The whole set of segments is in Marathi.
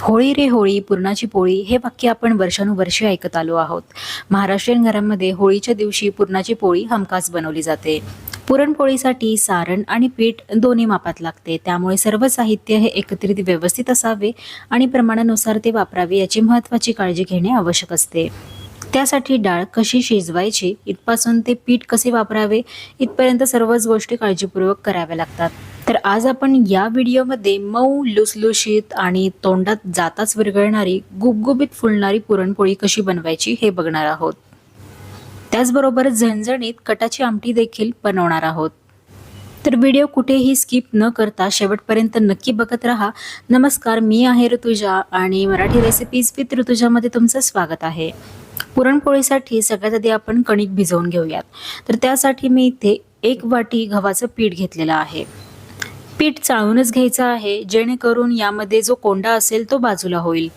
होळी रे होळी पुरणाची पोळी हे वाक्य आपण वर्षानुवर्षे ऐकत आलो आहोत. महाराष्ट्रीयन घरांमध्ये होळीच्या दिवशी पुरणाची पोळी हमखास बनवली जाते. पुरणपोळीसाठी सारण आणि पीठ दोन्ही मापात लागते. त्यामुळे सर्व साहित्य हे एकत्रित व्यवस्थित असावे आणि प्रमाणानुसार ते वापरावे याची महत्त्वाची काळजी घेणे आवश्यक असते. त्यासाठी डाळ कशी शिजवायची इथपासून ते पीठ कसे वापरावे इथपर्यंत सर्वच गोष्टी काळजीपूर्वक कराव्या लागतात. तर आज आपण या व्हिडिओमध्ये मऊ लुसलुशीत आणि तोंडात जाताच विरघळणारी गुबगुबीत फुलणारी पुरणपोळी कशी बनवायची हे बघणार आहोत. त्याचबरोबर झणझणीत कटाची आमटी देखील बनवणार आहोत. तर व्हिडिओ कुठेही स्किप न करता शेवटपर्यंत नक्की बघत राहा. नमस्कार मी आहे ऋतुजा आणि मराठी रेसिपीज विथ ऋतुजामध्ये तुमचं स्वागत आहे. पुरणपोळीसाठी सगळ्यात आधी आपण कणिक भिजवून घेऊयात. तर त्यासाठी मी इथे एक वाटी गव्हाचं पीठ घेतलेलं आहे. पीठ चाळूनच घ्यायचं आहे जेणेकरून यामध्ये जो कोंडा असेल तो बाजूला होईल.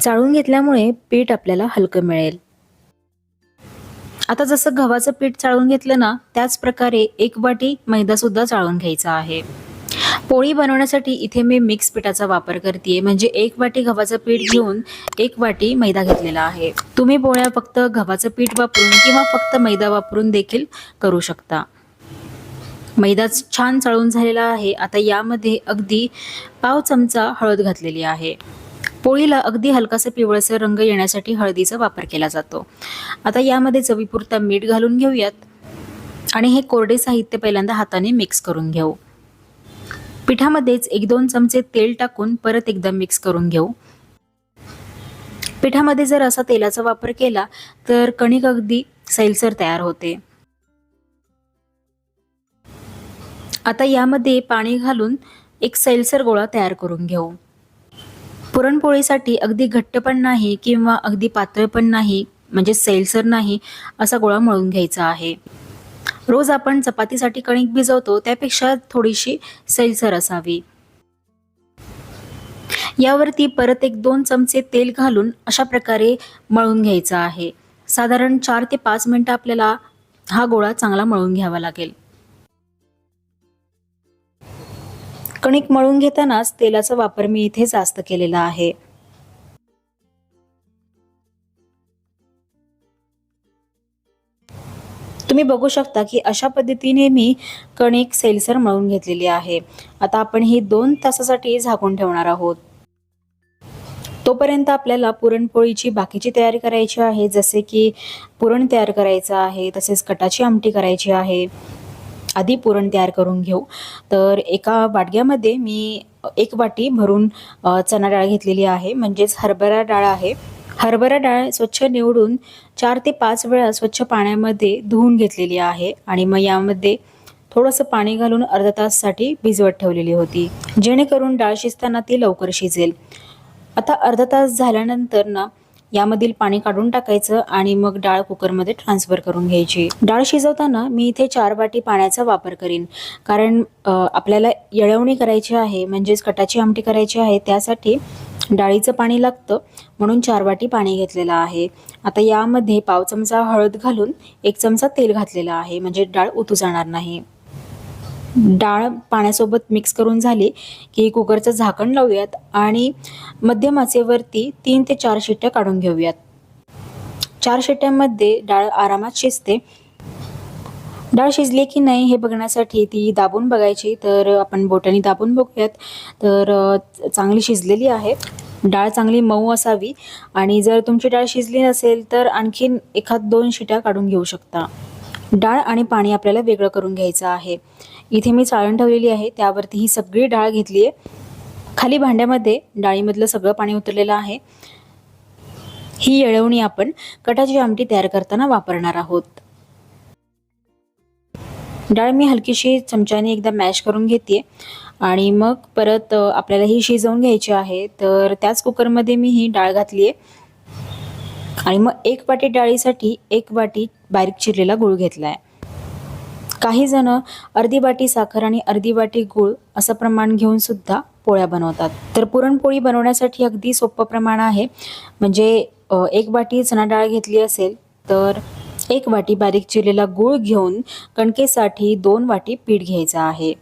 चाळून घेतल्यामुळे पीठ आपल्याला हलकं मिळेल. आता जसं गव्हाचं पीठ चाळून घेतलं ना त्याच प्रकारे एक वाटी मैदासुद्धा चाळून घ्यायचा आहे. पोळी बनवण्यासाठी इथे मी मिक्स पिठाचा वापर करते म्हणजे एक वाटी गव्हाचं पीठ घेऊन एक वाटी मैदा घेतलेला आहे. तुम्ही पोळ्या फक्त गव्हाचं पीठ वापरून किंवा फक्त मैदा वापरून देखील करू शकता. मैदा छान चळून झालेला आहे. आता यामध्ये अगदी पाव चमचा हळद घातलेली आहे. पोळीला अगदी हलकासा पिवळसर रंग येण्यासाठी हळदीचा वापर केला जातो. आता यामध्ये चवीपुरता मीठ घालून घेऊयात. आणि हे कोरडे साहित्य पहिल्यांदा हाताने मिक्स करून घेऊ. पिठामध्येच एक दोन चमचे तेल टाकून परत एकदा मिक्स करून घेऊ. पिठामध्ये जर असा तेलाचा वापर केला तर कणिक अगदी सैलसर तयार होते. आता यामध्ये पाणी घालून एक सैलसर गोळा तयार करून घेऊ. पुरणपोळीसाठी अगदी घट्ट पण नाही किंवा अगदी पातळ पण नाही म्हणजे सैलसर नाही असा गोळा मळून घ्यायचा आहे. रोज आपण चपातीसाठी कणिक भिजवतो त्यापेक्षा थोडीशी सैलसर असावी. यावरती परत एक दोन चमचे तेल घालून अशा प्रकारे मळून घ्यायचं आहे. साधारण चार ते पाच मिनिटं आपल्याला हा गोळा चांगला मळून घ्यावा लागेल. कणिक मळून घेतानाच तेलाचा वापर मी इथे जास्त केलेला आहे. तुम्ही बघू शकता की अशा पद्धतीने मी कणिक सैलसर मळून घेतलेली आहे. आता आपण ही दोन तासासाठी झाकून ठेवणार आहोत. तोपर्यंत आपल्याला पुरणपोळीची बाकीची तयारी करायची आहे जसे की पुरण तयार करायचं आहे तसेच कटाची आमटी करायची आहे. आधी पुरण तयार करून घेऊ. तर एका वाटग्यामध्ये मी एक वाटी भरून चणा डाळ घेतलेली आहे म्हणजेच हरभरा डाळ आहे. हरभरा डाळ स्वच्छ निवडून चार ते पाच वेळा स्वच्छ पाण्यामध्ये धुवून घेतलेली आहे आणि मग यामध्ये थोडंसं पाणी घालून अर्धा ताससाठी भिजवत ठेवलेली होती. जेणेकरून डाळ शिजताना ती लवकर शिजेल. आता अर्धा तास झाल्यानंतर ना यामधील पाणी काढून टाकायचं आणि मग डाळ कुकरमध्ये ट्रान्सफर करून घ्यायची. डाळ शिजवताना मी इथे चार वाटी पाण्याचा वापर करीन. कारण आपल्याला येळवणी करायची आहे म्हणजेच कटाची आमटी करायची आहे त्यासाठी डाळीचं पाणी लागतं म्हणून चार वाटी पाणी घेतलेलं आहे. आता यामध्ये पाव चमचा हळद घालून एक चमचा तेल घातलेलं आहे म्हणजे डाळ उतू जाणार नाही. डाळ पाण्यासोबत मिक्स करून झाली की कुकरचं झाकण लावूयात आणि मध्यम आचेवरती तीन ते चार शिट्ट्या काढून घेऊयात. चार शिट्ट्यांमध्ये डाळ आरामात शिजते. डाळ शिजली की नाही हे बघण्यासाठी ती दाबून बघायची. तर आपण बोटाने दाबून बघूयात. तर चांगली शिजलेली आहे. डाळ चांगली मऊ असावी. आणि जर तुमची डाळ शिजली नसेल तर आणखीन एखाद दोन शिट्या काढून घेऊ शकता. डाळ आणि पाणी आपल्याला वेगळं करून घ्यायचं आहे. इथे मी चाळण ठेवलेली आहे. त्यावरती ही सगळी डाळ घेतली आहे. खाली भांड्यामध्ये डाळीमधलं सगळं पाणी उतरलेलं आहे. ही येळवणी आपण कटाची आमटी तयार करताना वापरणार आहोत. डाळ मी हलकीशी चमच्याने एकदा मॅश करून घेते आणि मग परत आपल्याला ही शिजवून घ्यायची आहे तर त्याच कुकरमध्ये मी ही डाळ घातली आहे आणि मग एक वाटी डाळीसाठी एक वाटी बारीक चिरलेला गूळ घेतला आहे काही जण अर्धी वाटी साखर आणि अर्धी वाटी गूळ असं प्रमाण घेऊन सुद्धा पोळ्या बनवतात. तर पुरणपोळी बनवण्यासाठी अगदी सोपं प्रमाण आहे. म्हणजे एक वाटी चणा डाळ घेतली असेल तर एक वाटी बारीक चिरलेला गूळ घेऊन कणकेसाठी दोन वाटी पीठ घ्यायचं आहे.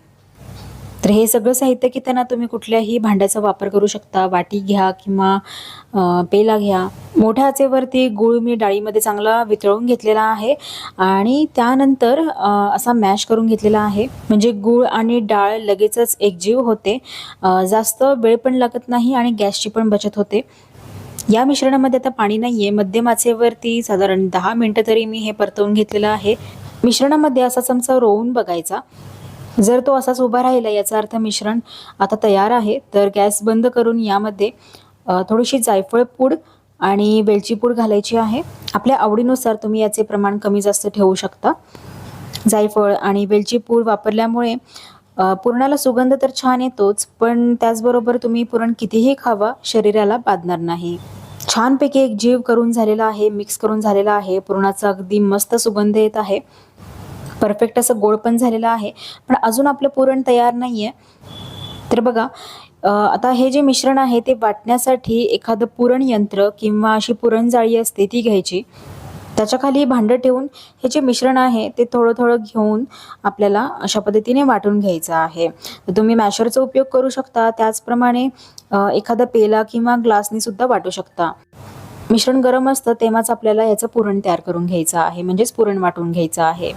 तर हे सगळं साहित्य घेताना तुम्ही कुठल्याही भांड्याचा वापर करू शकता. वाटी घ्या किंवा पेला घ्या. मोठ्या आचेवरती गूळ मी डाळीमध्ये चांगला वितळून घेतलेला आहे आणि त्यानंतर असा मॅश करून घेतलेला आहे. म्हणजे गूळ आणि डाळ लगेचच एकजीव होते. जास्त वेळ पण लागत नाही आणि गॅसची पण बचत होते. या मिश्रणामध्ये आता पाणी नाहीये. मध्यम आचेवरती साधारण दहा मिनटं तरी मी हे परतवून घेतलेलं आहे. मिश्रणामध्ये असा चमचा रोवून बघायचा. जर तो असाच उभा राहिला याचा अर्थ मिश्रण आता तयार आहे. तर गॅस बंद करून यामध्ये थोडीशी जायफळ पूड आणि वेलची पूड घालायची आहे. आपल्या आवडीनुसार तुम्ही याचे प्रमाण कमी जास्त ठेवू शकता. जायफळ आणि वेलची पूड वापरल्यामुळे पुरणाला सुगंध तर छान येतोच पण त्याचबरोबर तुम्ही पुरण कितीही खावा शरीराला बाधणार नाही. छानपैकी एक जीव करून झालेला आहे मिक्स करून झालेला आहे पुरणाचा अगदी मस्त सुगंध येत आहे. परफेक्ट असं गोड पण झालेलं आहे पण अजून आपलं पुरण तयार नाही आहे तर बघा आता हे जे मिश्रण आहे ते वाटण्यासाठी एखादं पुरण यंत्र किंवा अशी पुरणजाळी असते ती घ्यायची. त्याच्याखाली भांडं ठेवून हे जे मिश्रण आहे ते थोडं थोडं घेऊन आपल्याला अशा पद्धतीने वाटून घ्यायचं आहे. तर तुम्ही मॅशरचा उपयोग करू शकता. त्याचप्रमाणे एखादा पेला किंवा ग्लासनी सुद्धा वाटू शकता. मिश्रण गरम असतं तेव्हाच आपल्याला याचं पुरण तयार करून घ्यायचं आहे. म्हणजेच पुरण वाटून घ्यायचं आहे.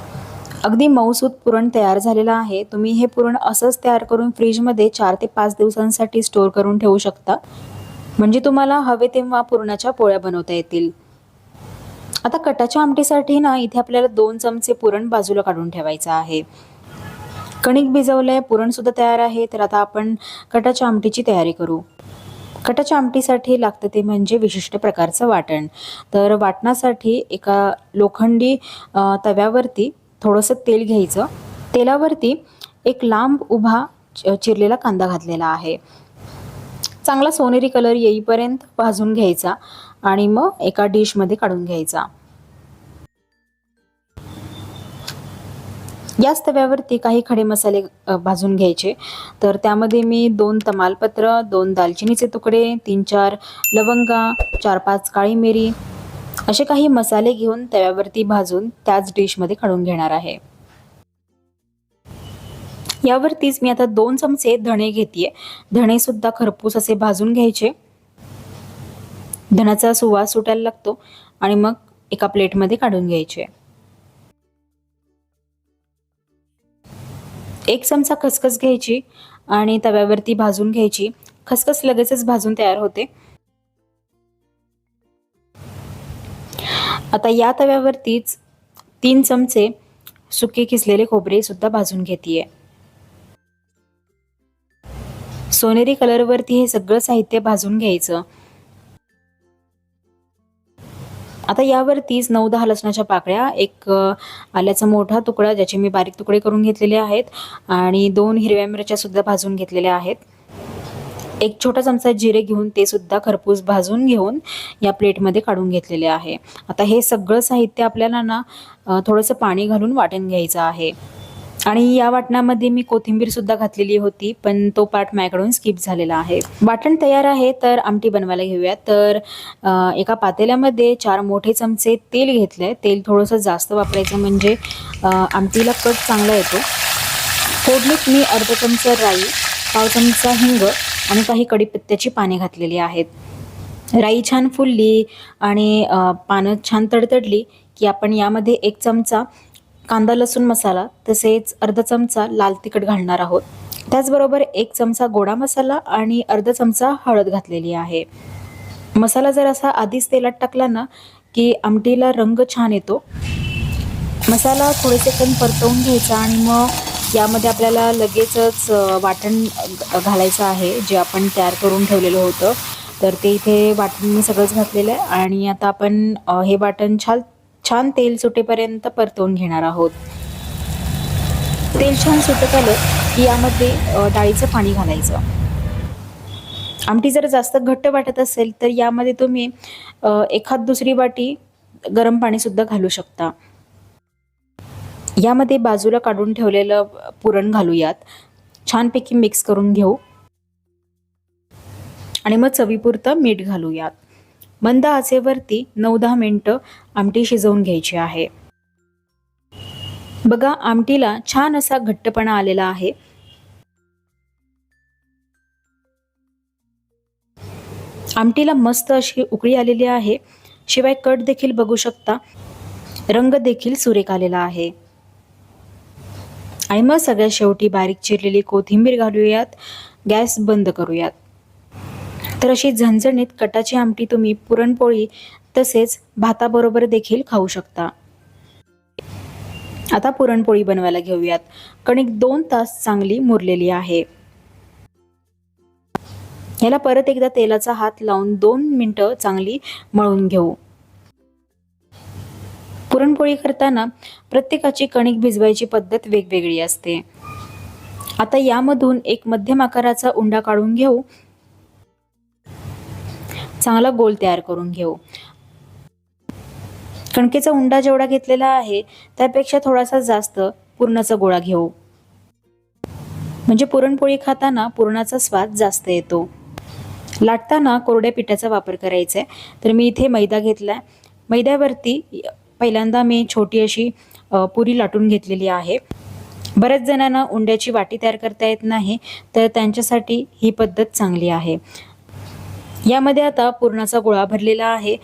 अगदी मऊसूत पुरण तयार झालेलं आहे. तुम्ही हे पुरण असंच तयार करून फ्रीजमध्ये चार ते पाच दिवसांसाठी स्टोअर करून ठेवू शकता. म्हणजे तुम्हाला हवे तेव्हा पुरणाच्या पोळ्या बनवता येतील. आता कटाच्या आमटीसाठी ना इथे आपल्याला दोन चमचे पुरण बाजूला काढून ठेवायचं आहे. कणिक भिजवलंय आहे पुरणसुद्धा तयार आहे तर आता आपण कटाच्या आमटीची तयारी करू. कटाच्या आमटीसाठी लागतं ते म्हणजे विशिष्ट प्रकारचं वाटण. तर वाटणासाठी एका लोखंडी तव्यावरती थोडंसं तेल घ्यायचं. तेलावरती एक लांब उभा चिरलेला कांदा घातलेला आहे. चांगला सोनेरी कलर येईपर्यंत भाजून घ्यायचा. आणि मग एका डिशमध्ये काढून घ्यायचा. याच तव्यावरती काही खडे मसाले भाजून घ्यायचे. तर त्यामध्ये मी दोन तमालपत्र दोन दालचिनीचे तुकडे तीन चार लवंगा चार पाच काळी मिरी असे काही मसाले घेऊन तव्यावरती भाजून त्याच डिशमध्ये काढून घेणार आहे. यावरतीच मी आता दोन चमचे धणे घेते धणे सुद्धा खरपूस असे भाजून घ्यायचे. धनाचा सुवास सुटायला लागतो आणि मग एका प्लेटमध्ये काढून घ्यायचे. एक चमचा खसखस घ्यायची आणि तव्यावरती भाजून घ्यायची. खसखस लगेचच भाजून तयार होते. आता या तव्यावरतीच तीन चमचे सुके किसलेले खोबरे सुद्धा भाजून घेते सोनेरी कलरवरती हे सगळं साहित्य भाजून घ्यायचं. आता यावरतीच नऊ दहा लसणाच्या पाकळ्या एक आल्याचा मोठा तुकडा ज्याचे मी बारीक तुकडे करून घेतलेले आहेत आणि दोन हिरव्या मिरच्या सुद्धा भाजून घेतलेल्या आहेत. एक छोटा चमचा जिरे घेऊन ते सुद्धा खरपूस भाजून घेऊन या प्लेटमध्ये काढून घेतलेले आहे. आता हे सगळं साहित्य आपल्याला ना थोडंसं पाणी घालून वाटण घ्यायचं आहे. आणि या वाटणामध्ये मी कोथिंबीर सुद्धा घातलेली होती पण तो पार्ट माझ्याकडून स्किप झालेला आहे. वाटण तयार आहे तर आमटी बनवायला घेऊया तर एका पातेल्यामध्ये चार मोठे चमचे तेल घेतलंय. तेल थोडंसं जास्त वापरायचं म्हणजे आमटीला कट चांगला येतो. फोडणीत मी अर्धा चमचा राई पाव चमचा हिंग आणि काही कडीपत्त्याची पाने घातलेली आहेत. राई छान फुलली आणि पानं छान तडतडली की आपण यामध्ये एक चमचा कांदा लसूण मसाला तसेच अर्धा चमचा लाल तिखट घालणार आहोत. त्याचबरोबर एक चमचा गोडा मसाला आणि अर्धा चमचा हळद घातलेली आहे. मसाला जर असा आधीच तेलात टाकला ना की आमटीला रंग छान येतो. मसाला थोडे सेकंद परतवून घ्यायचा आणि मग यामध्ये आपल्याला लगेचच वाटण घालायचं आहे जे आपण तयार करून ठेवलेलं होतं. तर ते इथे वाटण मी सगळंच घातलेलं आहे आणि आता आपण हे वाटण छान छान तेल सुटेपर्यंत परतवून घेणार आहोत. तेल छान सुटत आलं की यामध्ये डाळीचं पाणी घालायचं. आमटी जर जास्त घट्ट वाटत असेल तर यामध्ये तुम्ही एखाद दुसरी वाटी गरम पाणी सुद्धा घालू शकता. यामध्ये बाजूला काढून ठेवलेलं पुरण घालूयात. छानपैकी मिक्स करून घेऊ. आणि मग चवीपुरतं मीठ घालूयात. मंद आचेवरती नऊ दहा मिनटं आमटी शिजवून घ्यायची आहे. बघा आमटीला छान असा घट्टपणा आलेला आहे. आमटीला मस्त अशी उकळी आलेली आहे. शिवाय कट देखील बघू शकता. रंग देखील सुरेख आलेला आहे. आणि मग सगळ्या शेवटी बारीक चिरलेली कोथिंबीर घालूयात. गॅस बंद करूयात. तर अशी झणझणीत कटाची आमटी तुम्ही पुरणपोळी तसेच भाताबरोबर देखील खाऊ शकता. आता पुरणपोळी बनवायला घेऊयात. कणिक दोन तास चांगली मुरलेली आहे. याला परत एकदा तेलाचा हात लावून दोन मिनटं चांगली मळून घेऊ. पुरणपोळी करताना प्रत्येकाची कणिक भिजवायची पद्धत वेगवेगळी असते. आता यामधून एक मध्यम आकाराचा उंडा काढून घेऊ. चांगला गोल तयार करून घेऊ. कणकेचा उंडा जेवढा घेतलेला आहे त्यापेक्षा थोडासा जास्त पुरणाचा गोळा घेऊ. म्हणजे पुरणपोळी खाताना पुरणाचा स्वाद जास्त येतो. लाटताना कोरड्या पिठाचा वापर करायचा आहे. तर मी इथे मैदा घेतला आहे मैद्यावरती पहिल्यांदा मी छोटी अशी पुरी लाटून घेतलेली आहे. बऱ्याच जणांना उंड्याची वाटी तयार करता येत नाही तर त्यांच्यासाठी ही पद्धत चांगली आहे. यामध्ये आता पुरणाचा गोळा भरलेला आहे.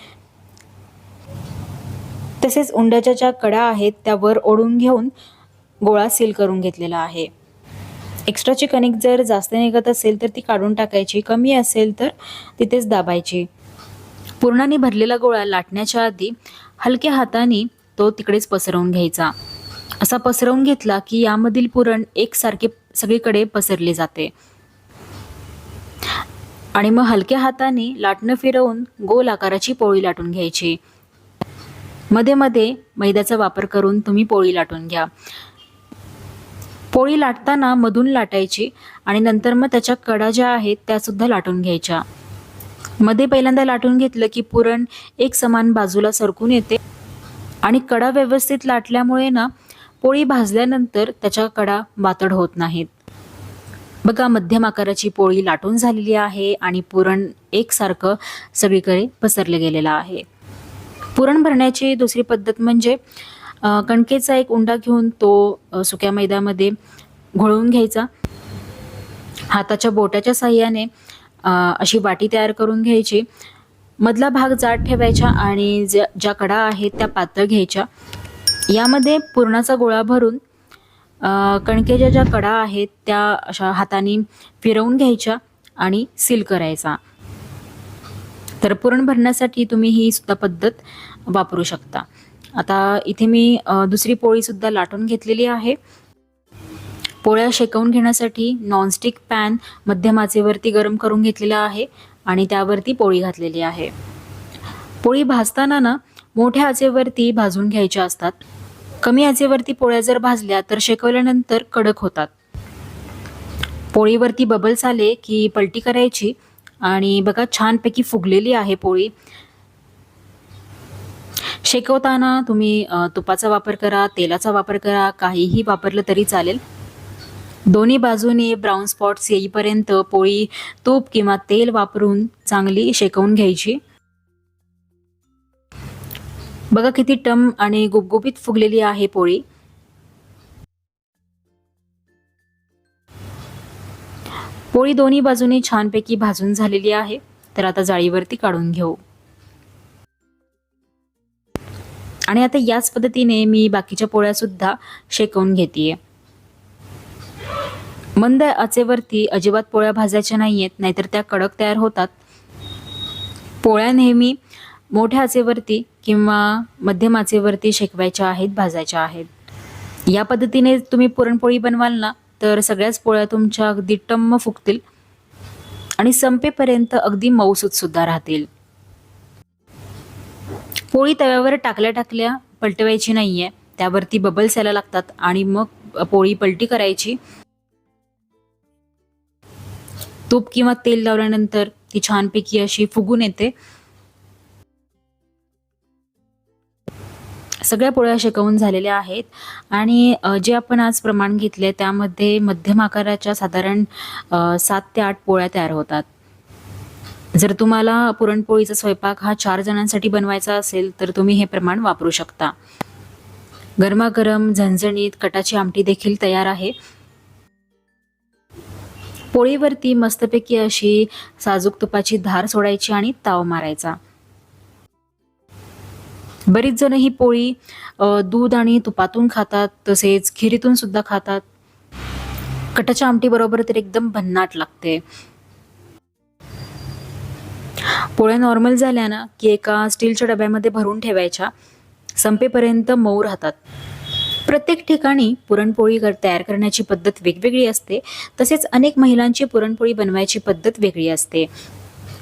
तसेच उंड्याच्या ज्या कडा आहेत त्यावर ओढून घेऊन गोळा सील करून घेतलेला आहे. एक्स्ट्राची कणिक जर जास्त निघत असेल तर ती काढून टाकायची. कमी असेल तर तिथेच दाबायची. पूर्णाने भरलेला गोळा लाटण्याच्या आधी हलक्या हाताने तो तिकडेच पसरवून घ्यायचा. असा पसरवून घेतला की यामधील पुरण एकसारखे सगळीकडे पसरले जाते. आणि मग हलक्या हाताने लाटणं फिरवून गोल आकाराची पोळी लाटून घ्यायची. मध्ये मध्ये मैद्याचा वापर करून तुम्ही पोळी लाटून घ्या. पोळी लाटताना मधून लाटायची आणि नंतर मग त्याच्या कडा ज्या आहेत त्या सुद्धा लाटून घ्यायच्या. मध्ये पहिल्यांदा लाटून घेतलं की पुरण एक समान बाजूला सरकून येते. आणि कडा व्यवस्थित लाटल्यामुळे ना पोळी भाजल्यानंतर त्याच्या कडा वातड होत नाहीत. बघा मध्यम आकाराची पोळी लाटून झालेली आहे आणि पुरण एकसारखं सगळीकडे पसरलं गेलेलं आहे. पुरण भरण्याची दुसरी पद्धत म्हणजे कणकेचा एक उंडा घेऊन तो सुक्या मैद्यामध्ये घोळवून घ्यायचा. हाताच्या बोटाच्या साह्याने अशी वाटी तयार करून घ्यायची. मधला भाग जाड ठेवायचा आणि ज्या ज्या कडा आहेत त्या पातळ घ्यायच्या. यामध्ये पुरणाचा गोळा भरून कणकेच्या ज्या कडा आहेत त्या अशा हाताने फिरवून घ्यायच्या आणि सील करायचा. तर पुरण भरण्यासाठी तुम्ही ही सुद्धा पद्धत वापरू शकता. आता इथे मी दुसरी पोळीसुद्धा लाटून घेतलेली आहे. पोळ्या शेकवून घेण्यासाठी नॉनस्टिक पॅन मध्यम आचेवरती गरम करून घेतलेला आहे आणि त्यावरती पोळी घातलेली आहे. पोळी भाजताना ना मोठ्या आचेवरती भाजून घ्यायच्या असतात. कमी आचेवरती पोळ्या जर भाजल्या तर शेकवल्यानंतर कडक होतात. पोळीवरती बबल्स आले की पलटी करायची आणि बघा छानपैकी फुगलेली आहे पोळी. शेकवताना तुम्ही तुपाचा वापर करा तेलाचा वापर करा काहीही वापरलं तरी चालेल. दोन्ही बाजूने ब्राऊन स्पॉट्स येईपर्यंत पोळी तूप किंवा तेल वापरून चांगली शेकवून घ्यायची. बघा किती टम आणि गुबगुबीत फुगलेली आहे पोळी. पोळी दोन्ही बाजूने छानपैकी भाजून झालेली आहे. तर आता जाळीवरती काढून घेऊ. आणि आता याच पद्धतीने मी बाकीच्या पोळ्या सुद्धा शेकवून घेते मंद आचेवरती अजिबात पोळ्या भाजायच्या नाहीयेत नाहीतर त्या कडक तयार होतात. पोळ्या नेहमी मोठ्या आचेवरती किंवा मध्यम आचेवरती शेकवायच्या आहेत भाजायच्या आहेत. या पद्धतीने तुम्ही पुरणपोळी बनवाल ना तर सगळ्याच पोळ्या तुमच्या अगदी टम्म फुगतील आणि संपेपर्यंत अगदी मऊसूतसुद्धा राहतील. पोळी तव्यावर टाकल्या टाकल्या पलटवायची नाहीये. त्यावरती बबल्स यायला लागतात आणि मग पोळी पलटी करायची. तूप किंवा तेल लावल्यानंतर ती छानपैकी अशी फुगून येते. सगळ्या पोळ्या शेकवून झालेल्या आहेत. आणि जे आपण आज प्रमाण घेतले त्यामध्ये मध्यम आकाराच्या साधारण सात ते आठ पोळ्या तयार होतात. जर तुम्हाला पुरणपोळीचा स्वयंपाक हा चार जणांसाठी बनवायचा असेल तर तुम्ही हे प्रमाण वापरू शकता. गरमागरम झणझणीत कटाची आमटी देखील तयार आहे. पोळीवरती मस्तपैकी अशी साजूक तुपाची धार सोडायची आणि ताव मारायचा. बरीच जण ही पोळी दूध आणि तुपातून खातात तसेच खिरीतून सुद्धा खातात. कटाच्या आमटीबरोबर तर एकदम भन्नाट लागते. पोळ्या नॉर्मल झाल्या ना की एका स्टीलच्या डब्यामध्ये भरून ठेवायच्या संपेपर्यंत मऊ राहतात. प्रत्येक ठिकाणी पुरणपोळी तयार करण्याची पद्धत वेगवेगळी असते तसेच अनेक महिलांची पुरणपोळी बनवायची पद्धत वेगळी असते.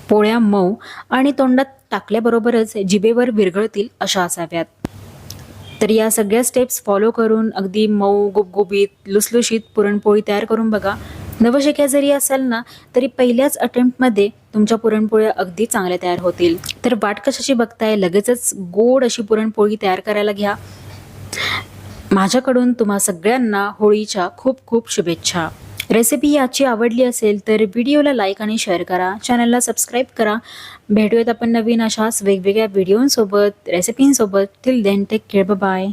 पोळ्या मऊ आणि तोंडात टाकल्याबरोबरच जिभेवर विरघळतील अशा असाव्यात. तर या सगळ्या स्टेप्स फॉलो करून अगदी मऊ गुबगुबीत लुसलुशीत पुरणपोळी तयार करून बघा. नवशिक्या जरी असाल ना तरी पहिल्याच अटेम्प्टमध्ये तुमच्या पुरणपोळ्या अगदी चांगल्या तयार होतील. तर वाट कशाची बघताय? लगेचच गोड अशी पुरणपोळी तयार करायला घ्या. माझ्याकडून तुम्हा सगळ्यांना होळीच्या खूप खूप शुभेच्छा. रेसिपी याची आवडली असेल तर व्हिडिओला लाईक आणि शेअर करा. चॅनलला सबस्क्राईब करा. भेटूयात आपण नवीन अशाच वेगवेगळ्या व्हिडिओंसोबत रेसिपींसोबत till then take care bye